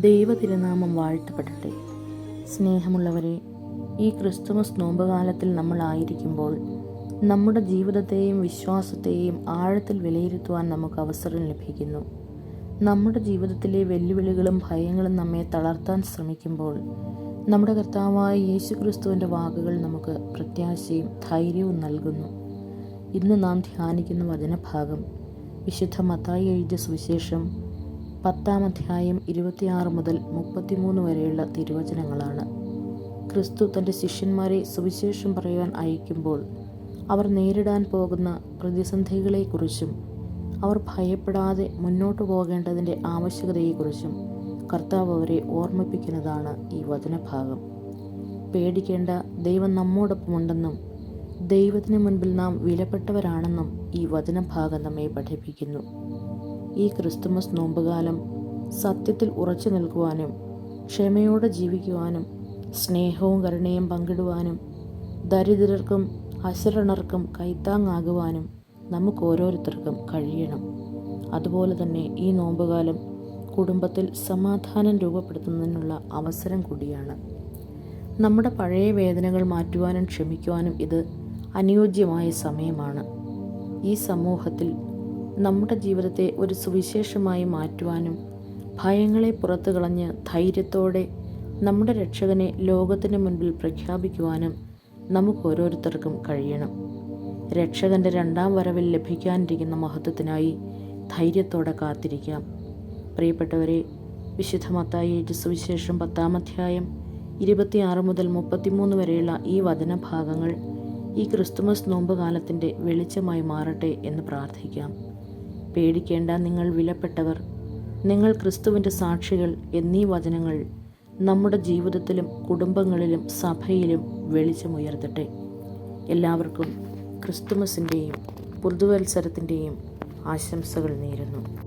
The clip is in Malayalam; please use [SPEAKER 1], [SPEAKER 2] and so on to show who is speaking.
[SPEAKER 1] ദൈവതിരുനാമം വാഴ്ത്തപ്പെടട്ടെ. സ്നേഹമുള്ളവരെ ഈ ക്രിസ്തുമസ് നോമ്പുകാലത്തിൽ നമ്മളായിരിക്കുമ്പോൾ നമ്മുടെ ജീവിതത്തെയും വിശ്വാസത്തെയും ആഴത്തിൽ വിലയിരുത്തുവാൻ നമുക്ക് അവസരം ലഭിക്കുന്നു. നമ്മുടെ ജീവിതത്തിലെ വെല്ലുവിളികളും ഭയങ്ങളും നമ്മെ തളർത്താൻ ശ്രമിക്കുമ്പോൾ നമ്മുടെ കർത്താവായ യേശു ക്രിസ്തുവിന്റെ വാക്കുകൾ നമുക്ക് പ്രത്യാശയും ധൈര്യവും നൽകുന്നു. ഇന്ന് നാം ധ്യാനിക്കുന്ന വചനഭാഗം വിശുദ്ധ മത്തായി എഴുതിയ സുവിശേഷം പത്താം അധ്യായം ഇരുപത്തിയാറ് മുതൽ മുപ്പത്തിമൂന്ന് വരെയുള്ള തിരുവചനങ്ങളാണ്. ക്രിസ്തു തന്റെ ശിഷ്യന്മാരെ സുവിശേഷം പറയുവാൻ അയക്കുമ്പോൾ അവർ നേരിടാൻ പോകുന്ന പ്രതിസന്ധികളെക്കുറിച്ചും അവർ ഭയപ്പെടാതെ മുന്നോട്ട് പോകേണ്ടതിന്റെ ആവശ്യകതയെക്കുറിച്ചും കർത്താവ് അവരെ ഓർമ്മിപ്പിക്കുന്നതാണ് ഈ വചനഭാഗം. പേടിക്കേണ്ട ദൈവം നമ്മോടൊപ്പമുണ്ടെന്നും ദൈവത്തിന് മുൻപിൽ നാം വിലപ്പെട്ടവരാണെന്നും ഈ വചനഭാഗം നമ്മെ പഠിപ്പിക്കുന്നു. ഈ ക്രിസ്തുമസ് നോമ്പുകാലം സത്യത്തിൽ ഉറച്ചു നിൽക്കുവാനും ക്ഷമയോടെ ജീവിക്കുവാനും സ്നേഹവും കരുണയും പങ്കിടുവാനും ദരിദ്രർക്കും അശരണർക്കും കൈത്താങ്ങാകുവാനും നമുക്ക് ഓരോരുത്തർക്കും കഴിയണം. അതുപോലെ തന്നെ ഈ നോമ്പുകാലം കുടുംബത്തിൽ സമാധാനം രൂപപ്പെടുത്തുന്നതിനുള്ള അവസരം കൂടിയാണ്. നമ്മുടെ പഴയ വേദനകൾ മാറ്റുവാനും ക്ഷമിക്കുവാനും ഇത് അനുയോജ്യമായ സമയമാണ്. ഈ സമൂഹത്തിൽ നമ്മുടെ ജീവിതത്തെ ഒരു സുവിശേഷമായി മാറ്റുവാനും ഭയങ്ങളെ പുറത്തു കളഞ്ഞ് ധൈര്യത്തോടെ നമ്മുടെ രക്ഷകനെ ലോകത്തിന് മുൻപിൽ പ്രഖ്യാപിക്കുവാനും നമുക്ക് ഓരോരുത്തർക്കും കഴിയണം. രക്ഷകന്റെ രണ്ടാം വരവിൽ ലഭിക്കാനിരിക്കുന്ന മഹത്വത്തിനായി ധൈര്യത്തോടെ കാത്തിരിക്കാം. പ്രിയപ്പെട്ടവരെ വിശുദ്ധ മത്തായി എഴുതിയ സുവിശേഷം പത്താം അധ്യായം ഇരുപത്തിയാറ് മുതൽ മുപ്പത്തിമൂന്ന് വരെയുള്ള ഈ വചനഭാഗങ്ങൾ ഈ ക്രിസ്തുമസ് നോമ്പ് കാലത്തിന്റെ വെളിച്ചമായി മാറട്ടെ എന്ന് പ്രാർത്ഥിക്കാം. പേടിക്കേണ്ട നിങ്ങൾ വിലപ്പെട്ടവർ നിങ്ങൾ ക്രിസ്തുവിന്റെ സാക്ഷികൾ എന്നീ വചനങ്ങൾ നമ്മുടെ ജീവിതത്തിലും കുടുംബങ്ങളിലും സഭയിലും വെളിച്ചമുയർത്തട്ടെ. എല്ലാവർക്കും ക്രിസ്തുമസിന്റെയും പുതുവത്സരത്തിന്റെയും ആശംസകൾ നേരുന്നു.